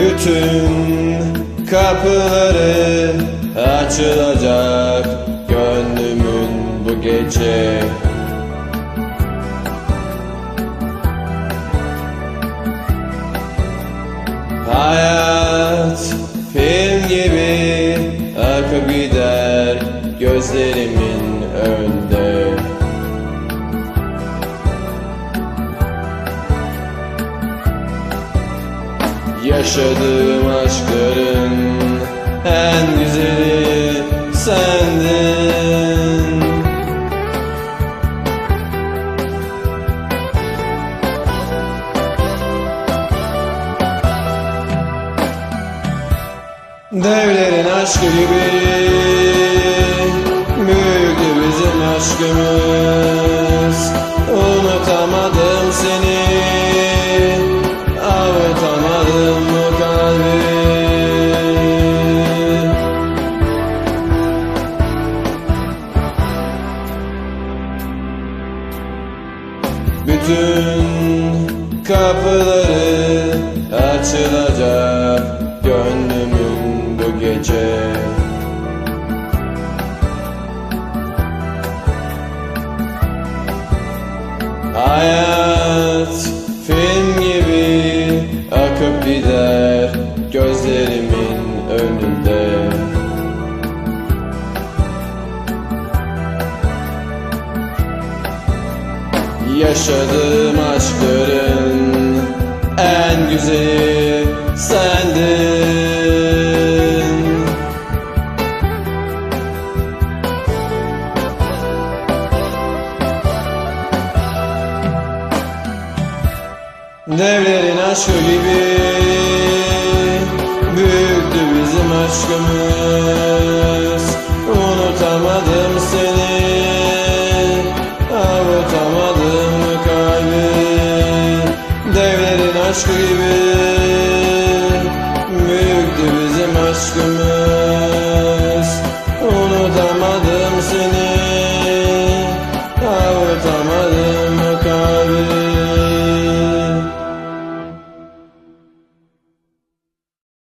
Bütün kapıları açılacak gönlümün bu gece. Hayat film gibi akıp gider gözlerimin önünde Yaşadığım aşkların en güzeli sendin. Devlerin aşkı gibi Bütün kapıları açılacak gönlümün bu gece. Hayat film gibi akıp gider Yaşadığım aşkların en güzeli sendin. Devlerin aşkı gibi Büyüktü bizim aşkımız Aşkı gibi. Büyüktü bizim aşkımız